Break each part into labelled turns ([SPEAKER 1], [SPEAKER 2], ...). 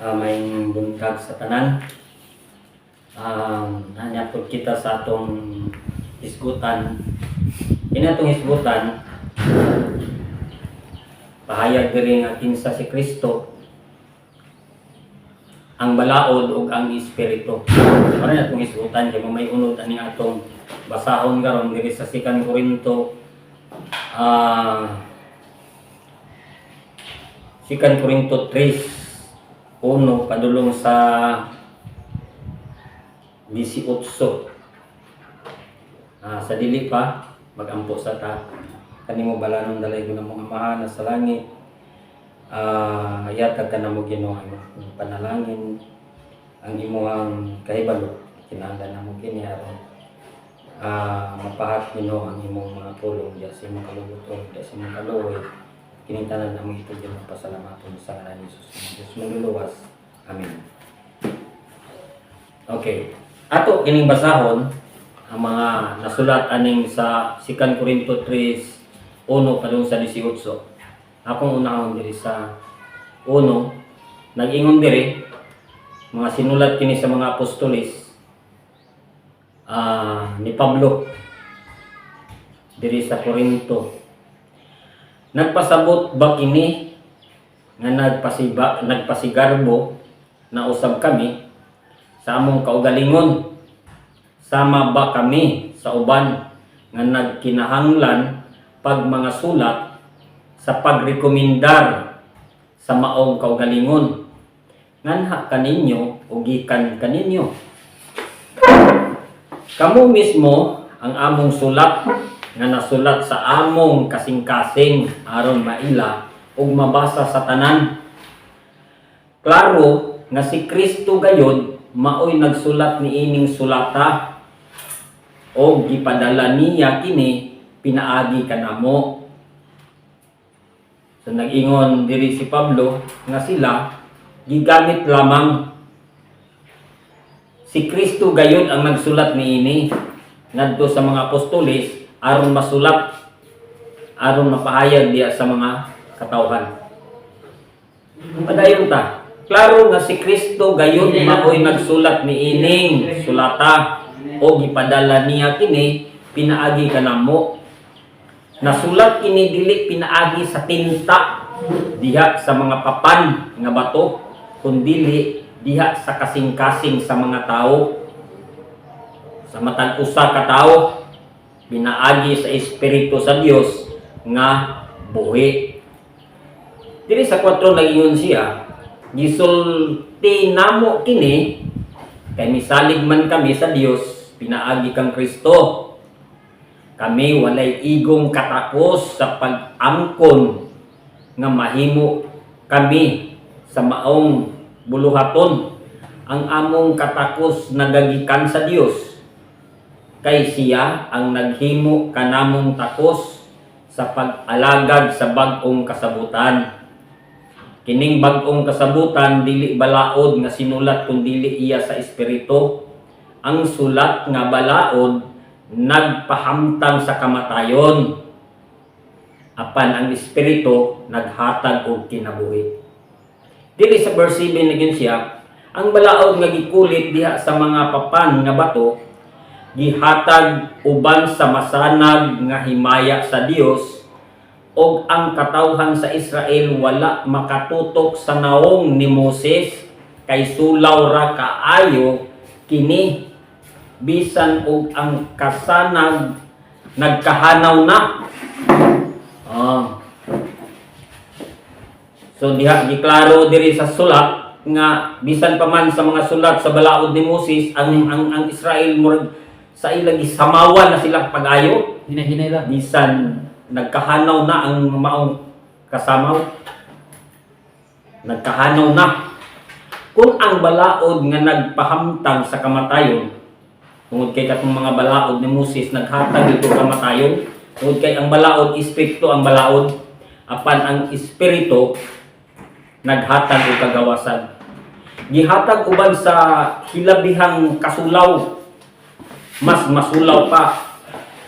[SPEAKER 1] uh, may buntag sa tanan. Um, nanyapod kita sa atong isgutan. Kini atong isgutan, pahayag diri nga kinsa si Kristo ang balaod ug ang espiritu. Ano na itong isgutan kay may unod ani atong basahon karon diri sa 2 Korinto ah 2 Korinto 3 uno padulong sa 18 ah, sa dili pa magampo sa ta. Kanimo balanon dalay ko mga amahan sa langit. Ah yatag ka na mo Ginoo ang panalangin. Ang imong kahibalo kinahanglan na mo kini aron ah mapahat Ginoo ang imong mga pulong diya sa imong kalubuton diya sa imong kaluoy kini tanan na mo ito diya pasalamat sa ngalan ni Jesus. Ang Dios manluluwas amen. Okay. Ato kining basahon ang mga nasulat aning sa 2 Korinto 3 uno padung sa 18 akong unahon diri sa uno. Nag-ingon diri mga sinulat kini sa mga apostolis ah, ni Pablo diri sa Korinto nagpasabot ba kini nga nagpasiba nagpasigarbo na usab kami sa among kaugalingon? Sama ba kami sa uban nga nagkinahanglan pag mga sulat sa pagrekomendar sa maong kaugalingon? Nganha kaninyo o gikan kaninyo kamo mismo ang among sulat nga nasulat sa among kasing-kasing aron maila ug mabasa sa tanan. Klaro nga si Kristo gayod maoy nagsulat ni ining sulata. O gipadala niya kini pinaagi kanamo so nag-ingon diri si Pablo nga sila gigamit lamang. Si Kristo gayod ang nagsulat niini ngadto sa mga apostolis aron masulat aron mapahayag diya sa mga katawhan. Padayon ta klaro nga si Kristo gayud maoy nagsulat ni ining sulata o gipadala niya kini pinaagi kanamo nasulat kini dili pinaagi sa tinta diha sa mga papan nga bato kundili diha sa kasing-kasing sa mga tao sa matag usa ka tawo pinaagi sa espiritu sa Dios nga buhi. Diri sa 4 nagingon siya gisulti namo kini kay misalig man kami sa Dios pinaagi kang Kristo. Kami walay igong katakos sa pag-angkon nga mahimo kami sa maong buluhaton. Ang among katakos nagagikan sa Dios kay siya ang naghimo kanamong takos sa pag-alagad sa bag-ong kasabutan Kining bag-ong kasabutan dili balaod nga sinulat kun dili iya sa espiritu. Ang sulat nga balaod nagpahamtang sa kamatayon. Apan ang espiritu naghatag og kinabuhi. Dili sa verse 7 naging siya, ang balaod nga gikulit diha sa mga papan nga bato gihatag uban sa masanag nga himaya sa Dios og ang katawhan sa Israel wala makatutok sa naong ni Moses kay sulaw ra kaayo kini bisan og ang kasanag nagkahanaw na Ah. So diha giklaro diri sa sulat nga bisan pa man sa mga sulat sa balaod ni Moses ang ang, ang Israel murag sa ilang gisamawan na sila pag-ayo
[SPEAKER 2] Hinay-hinay lang.
[SPEAKER 1] bisan nagkahanaw na ang maong kasamaw. Nagkahanaw na. Kung ang balaod nga nagpahamtang sa kamatayon tungod kay katong mga balaod ni Moses naghatag ito kamatayon tungod kay ang balaod espiritu ang balaod apan ang espiritu naghatag og kagawasan. Gihatag uban sa hilabihang kasulaw mas masulaw pa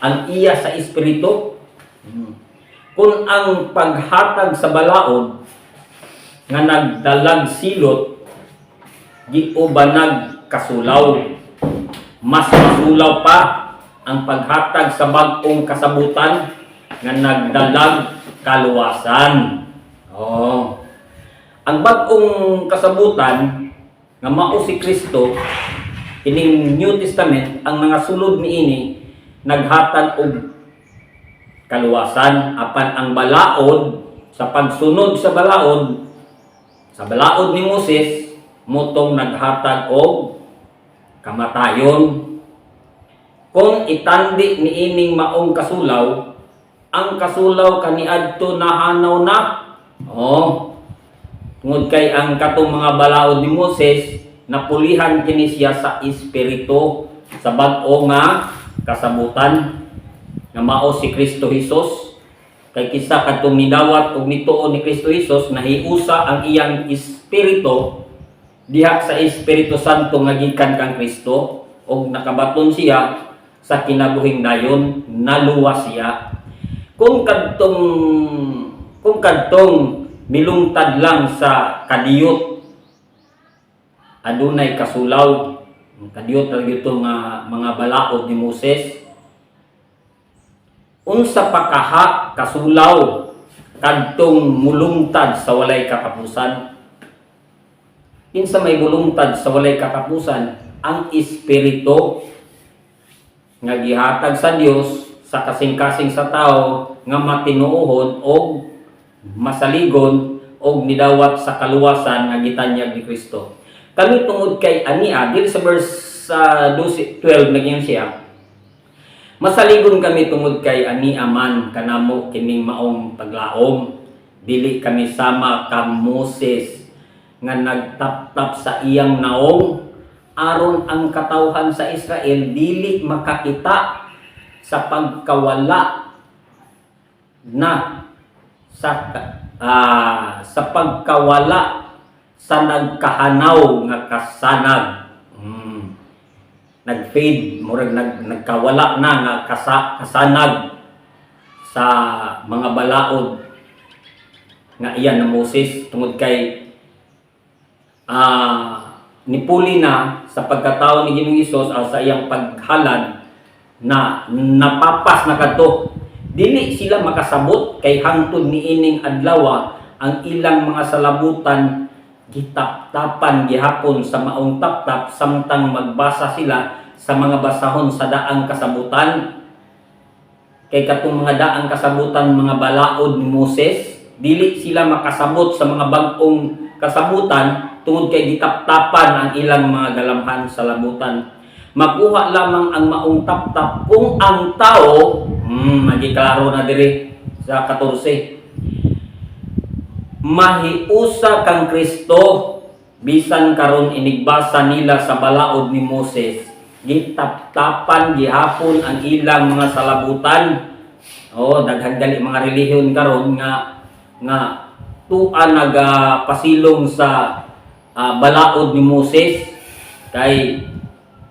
[SPEAKER 1] ang iya sa espiritu kung ang paghatag sa balaod nga nagdalag silot giubanag kasulaw. Mas masulaw pa ang paghatag sa bagong kasabutan nga nagdalag kaluwasan. Oh. Ang bagong kasabutan nga mao si Kristo ining New Testament ang mga sulod niini naghatag og kaluwasan apan ang balaod sa pagsunod sa balaod sa balaod ni Moses mutong naghatag og kamatayon. Kung itandi ni ining maong kasulaw ang kasulaw kaniadto nahanaw na. Oh tungod kay ang katong mga balaod ni Moses napulihan kini siya sa espiritu sa bag-o nga kasabutan nga mao si Kristo Hesus kay kisa kadtong nidawat og nituo ni Kristo Hesus nahiusa ang iyang espiritu diha sa Espiritu Santo nga gikan kang Kristo og nakabaton siya sa kinabuhing dayon naluwas siya. Kung kadtong kung kadtong milungtad lang sa kadiyot adunay kasulaw. Kadiyot talaga ito nga mga balaod ni Moses. Unsa pa kaha kasulaw kadtong mulungtad sa walay katapusan? Kinsa may mulungtad sa walay katapusan? Ang espiritu nga gihatag sa Dios sa kasing-kasing sa tao nga matinuohon o masaligon o nidawat sa kaluwasan nga gitanyag ni Kristo. Kami tungod kay ania dili sa verse sa 12 12 nagyan siya. Masaligon kami tungod kay ani aman kanamo kining maong paglaom. Dili kami sama ka Moses nga nagtaptap sa iyang naong aron ang katawhan sa Israel dili makakita sa pagkawala na sa ah, sa pagkawala sa nagkahanaw nga kasanag. Mm. Nag-fade, murag nag, nagkawala na nga kasa, kasanag sa mga balaod nga iyan na Moses tungod kay ah nipuli na sa pagkatao ni Ginoong Hesus o sa iyang paghalad na napapas na kadto dili sila makasabot kay hangtod niining adlaw ang ilang mga salabutan gitaptapan gihapon sa maong taptap samtang magbasa sila sa mga basahon sa daang kasabutan. Kay katong mga daang kasabutan mga balaod ni Moses dili sila makasabot sa mga bag-ong kasabutan tungod kay gitaptapan ang ilang mga galamhan sa labutan. Makuha lamang ang maong taptap kung ang tao hmm, magiklaro na diri sa 14 mahiusa kang Kristo. Bisan karon inigbasa nila sa balaod ni Moses. Gitaptapan gihapon ang ilang mga salabutan. Oh daghan gali mga relihiyon karon nga nga tuan nagapasilong sa ah, balaod ni Moses. Kay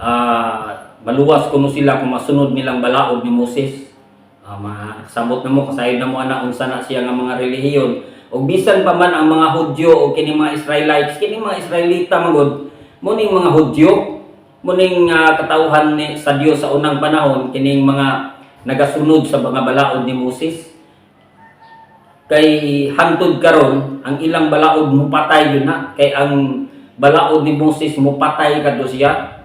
[SPEAKER 1] ah, maluwas kuno sila kung masunod nilang balaod ni Moses. Uh, masabot na mo kasayod na mo ana unsa na siya nga mga relihiyon ug bisan pa man ang mga Hudyo o kini mga Israelites kini mga Israelita magod muning mga Hudyo muning ah, katawhan ni sa Dios sa unang panahon kining mga nagasunod sa mga balaod ni Moses. Kay hantod karon ang ilang balaod mo patay yun na. Kay ang balaod ni Moses mo patay kadto siya.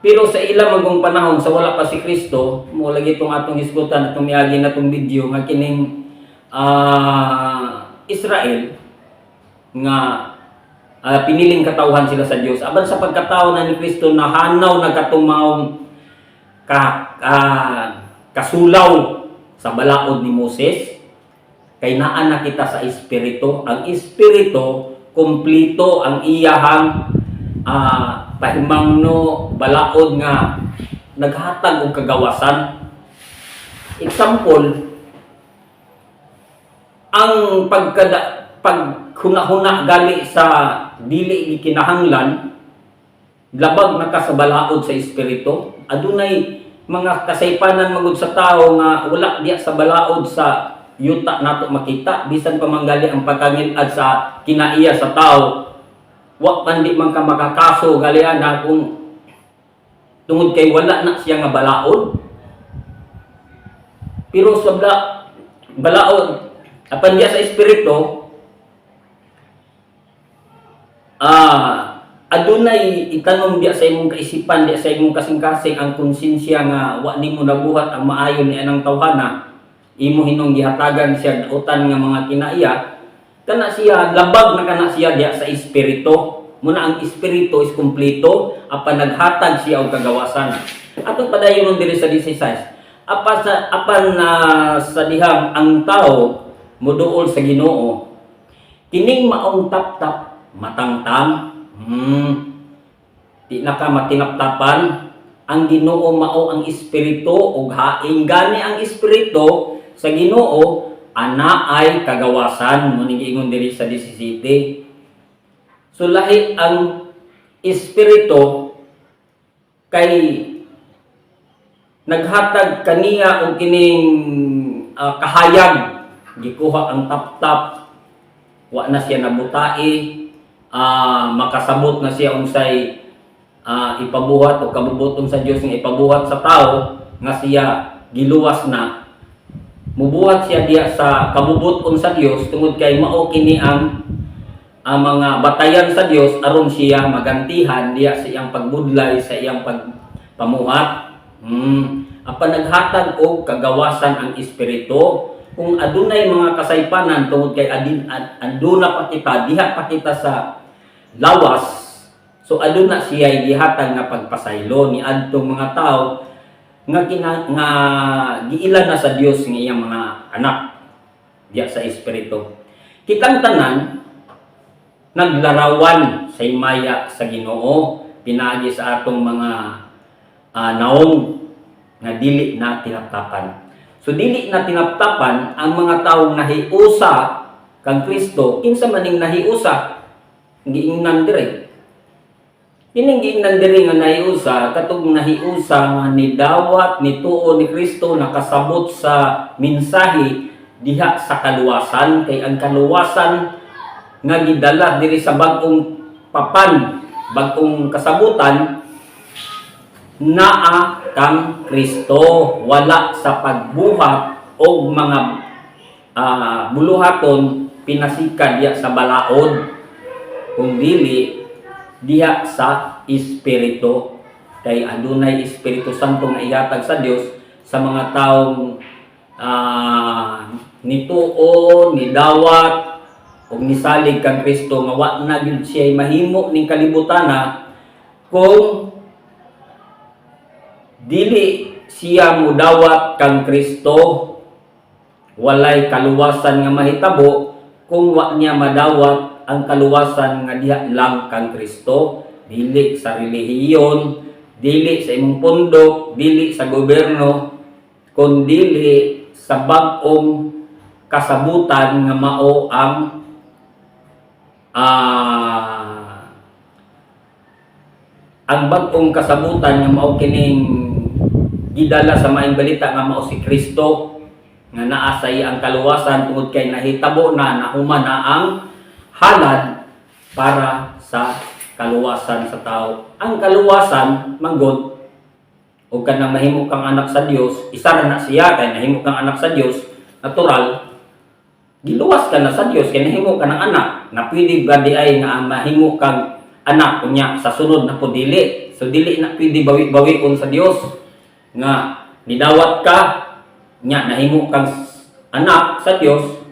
[SPEAKER 1] Pero sa ilang magong panahon sa wala pa si Kristo mo lagi itong atong hisgutan atong miagi na itong video nga kining ah, Israel nga ah, piniling katawhan sila sa Dios aban sa pagkatao na ni Kristo na katong maong ka, ah, kasulaw sa balaod ni Moses kay naa na kita sa espiritu. Ang espiritu kumplito ang iyahang ah, pahimangno balaod nga naghatag og kagawasan. Example ang pagkada paghuna-huna gali sa dili gikinahanglan labag na ka sa espiritu adunay mga kasaypanan magud sa tao nga wala diya sa balaod sa yuta nato makita bisan pa manggali ang pagkangilad sa kinaiya sa tao wa man di man ka makakaso galian na kung tungod kay wala na siya nga balaod. Pero sa bala, balaod apan diya sa espiritu ah adunay itanong diya sa imong kaisipan diya sa imong kasing-kasing ang konsensya nga wa nimo nabuhat ang maayo ni anang tawhana. Imo hinong gihatagan siya utan nga mga kinaiya. Kana siya labag na kana siya diya sa espiritu muna ang espiritu is kumpleto apan naghatag siya og kagawasan. Ato padayon diri sa 16 apa sa apan na sa dihang ang tao moduol sa Ginoo. Kining maong tap-tap matangtang hmm, di na ka matinaptapan. Ang Ginoo mao ang espiritu ug haing gani ang espiritu. Sa Ginoo ana ay kagawasan. Mo ingon diri sa 17 so lahi ang espiritu kay naghatag kaniya og kining ah, kahayag gikuha ang tap-tap. Wa na siya nabutai. Ah, makasabot na siya unsay ah, ipabuhat o kabubuton sa Dios nga ipabuhat sa tao nga siya giluwas na. Mubuhat siya diya sa kabubuton sa Dios tungod kay mao kini ang ang mga batayan sa Dios aron siya magantihan diya sa iyang pagbudlay sa iyang pagpamuhat. Hmm. apan naghatag og kagawasan ang espiritu kung adunay mga kasaypanan tungod kay adin ad, aduna pa kita diha pa kita sa lawas so aduna siya gihatag nga pagpasaylo ni adtong mga tao nga kina, nga giilan na sa Dios nga iyang mga anak diya sa espiritu. Kitang tanan naglarawan sa imaya sa Ginoo pinagi sa atong mga ah, naong nga dili na tinaptapan So dili na tinaptapan ang mga taong nahiusa kang Kristo. Kinsa maning nahiusa? Giingnan dire. Kining giingnan dire nga nahiusa katong nahiusa nga nidawat ni tuo ni Kristo nakasabot sa mensahe diha sa kaluwasan. Kay ang kaluwasan nga gidala diri sa bag-ong papan bag-ong kasabutan naa kang Kristo. Wala sa pagbuhat o mga ah, buluhaton pinasikan diya sa balaod. Kung dili diha sa espiritu. Kay adunay espiritu santo nga ihatag sa Dios sa mga taong ah, nituo nidawat ug nisalig kang Kristo nga wa na gyud siya mahimo ning kalibutana. Kung dili siya mudawat kang Kristo. Walay kaluwasan nga mahitabo kung wa niya madawat ang kaluwasan nga diha lang kang Kristo. Dili sa relihiyon dili sa imong pundok dili sa gobyerno kun dili sa bag-ong kasabutan nga mao ang ah ang bag-ong kasabutan nga mao kining gidala sa maayong balita nga mao si Kristo nga naa sa iyang kaluwasan tungod kay nahitabo na nahuman na ang halad para sa kaluwasan sa tao. Ang kaluwasan manggod o kanang mahimo kang anak sa Dios, isa na na siya kay nahimo kang anak sa Dios, natural giluwas ka na sa Dios kay nahimo ka ng anak na pwede ba di ay nga ang mahimo kang anak kunya sa sunod na po dili so dili na pwede bawi-bawion sa Dios nga nidawat ka nya nahimo kang anak sa Dios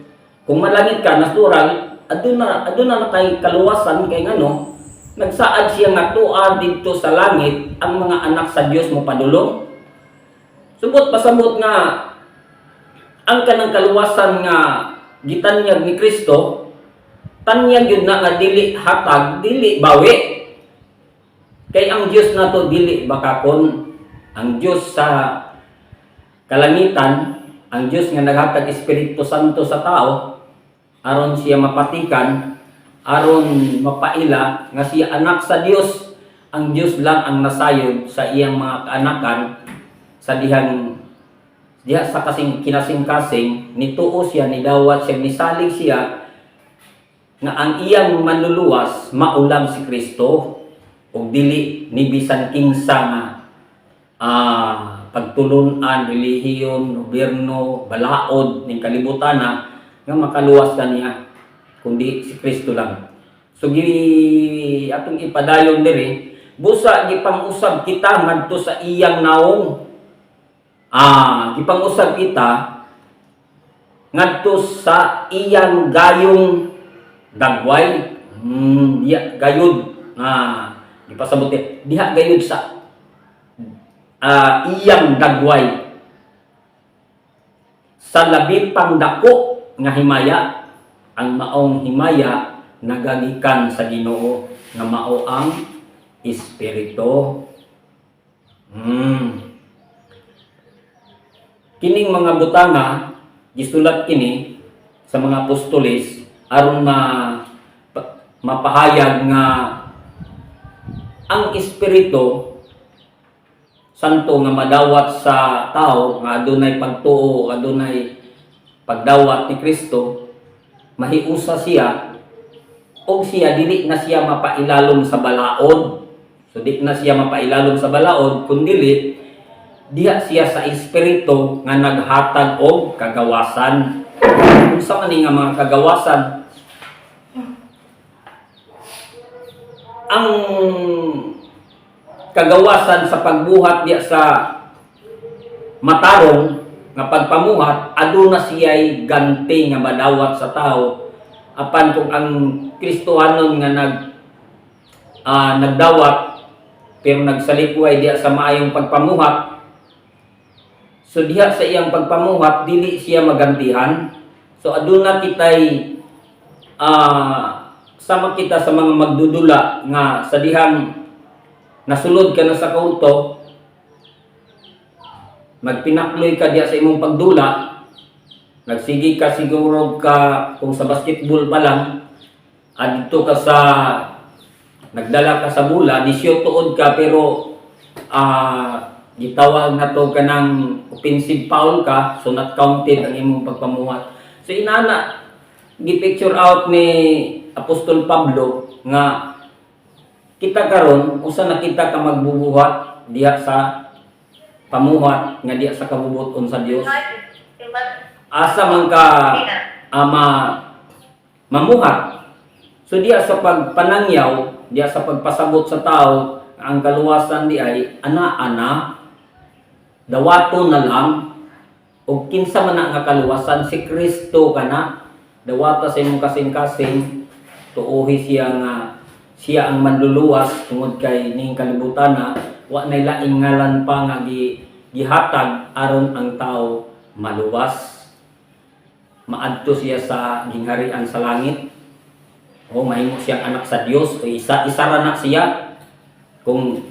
[SPEAKER 1] kung malangit ka natural aduna aduna na kay kaluwasan kay ngano nagsaad siya nga tuad didto sa langit ang mga anak sa Dios mo padulong. Subot pasabot nga ang kanang kaluwasan nga gitanyag ni Kristo tanyag yun na nga dili hatag dili bawi. Kay ang Dios nato dili bakakon ang Diyos sa kalangitan, ang Diyos nga naghatag Espiritu Santo sa tao, aron siya mapatikan, aron mapaila, nga siya anak sa Diyos, ang Diyos lang ang nasayod sa iyang mga kaanakan, sa dihang diha sa kasing kinasing-kasing, nituo siya, nidawat siya, nisalig siya, nga ang iyang manluluwas maulam si Kristo ug dili ni bisan kinsa nga ah pagtulunan, relihiyon, gobyerno, balaod ning kalibutan na nga makaluwas ka niya kundi si Kristo lang. So gi atong ipadayon diri busa gipang-usab kita ngadto sa iyang naong. Ah gipang-usab kita ngadto sa iyang gayong dagway. Hmm, diha gayud ah gipasabuti diha gayud sa ah, iyang dagway sa labi pang dako nga himaya ang maong himaya nagagikan sa Ginoo nga mao ang espiritu hmm. kining mga butanga gisulat kini sa mga apostoles aron ma pa- mapahayag nga ang espiritu santo nga madawat sa tao nga adunay pagtuo adunay pagdawat ni Kristo mahiusa siya o siya dili na siya mapailalom sa balaod. So di na siya mapailalom sa balaod kundi diha siya sa espiritu nga naghatag og kagawasan. Unsa man nga mga kagawasan ang kagawasan sa pagbuhat diya sa matarong nga pagpamuhat aduna siya'y ganti nga madawat sa tao apan kung ang Kristohanon nga nag ah, nagdawat pero nagsalikway diya sa maayong pagpamuhat so diha sa iyang pagpamuhat dili siya magantihan. So aduna kitay ah sama kita sa mga magdudula nga sa dihang nasulod ka na sa kauto magpinakloy ka diya sa imong pagdula. Nagsigi ka siguro ka kung sa basketball pa lang. Adto ka sa nagdala ka sa bula tuod ka pero ah gitawag na to ka ng offensive foul ka so not counted ang imong pagpamuhat. So inana gi-picture out ni Apostol Pablo nga kita karon usa na kita ka magbubuhat diha sa pamuhat nga diha sa kabubuton sa Dios. Asa man ka ama mamuhat. So diha sa pagpanangyaw diha sa pagpasabot sa tao ang kaluwasan di ay ana-ana dawato na lang. O kinsa man na nga kaluwasan? Si Kristo kana dawata sa imong kasing-kasing tuohi siya nga siya ang manluluwas tungod kay ning kalibutan na wa nay laing ngalan pa nga gi gihatag aron ang tao maluwas. Maadto siya sa gingharian sa langit. O mahimo siyang anak sa Dios o isa isa ra na siya. Kung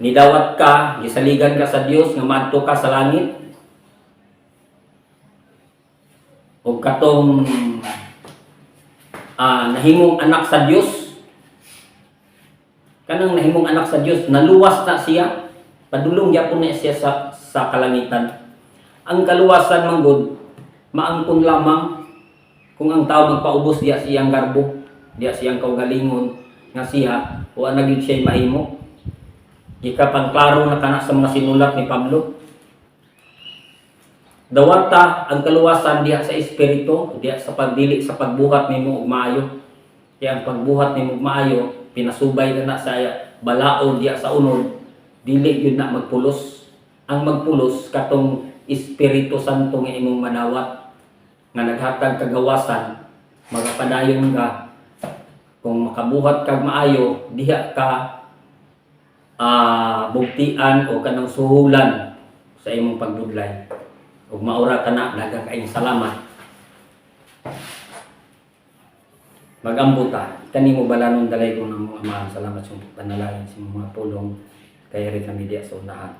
[SPEAKER 1] nidawat ka gisaligan ka sa Dios nga maadto ka sa langit. O katong ah, nahimong anak sa Dios kanang nahimong anak sa Dios naluwas na siya. Padulong gyapon na siya sa sa kalangitan. Ang kaluwasan manggod maangkon lamang kung ang tao magpaubos diya siyang garbo diya siyang kaugalingon nga siya wa na gyud siya mahimo. Gikapang klaro na kana sa mga sinulat ni Pablo. Dawata ang kaluwasan diha sa espiritu, diha sa pagdili sa pagbuhat nimo og maayo. Kaya ang pagbuhat nimo og maayo, pinasubay na na sa balaod diha sa unod, dili yun na magpulos. Ang magpulos katong Espiritu Santo nga imong madawat nga naghatag kagawasan, magapadayon ka. Kung makabuhat kag maayo, diha ka ah bugtian o kanang suhulan sa imong pagdudlay. Ug maura ka na daghang salamat. Magambuta kanimo balanon dalay ko ng mga mahal. Salamat sa panalangin sa mga pulong kaya rin kami diya sa unahan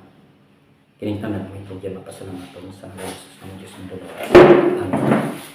[SPEAKER 1] kining tanan may tugyan mapasalamat po sa Jesus ng Diyos ng Amen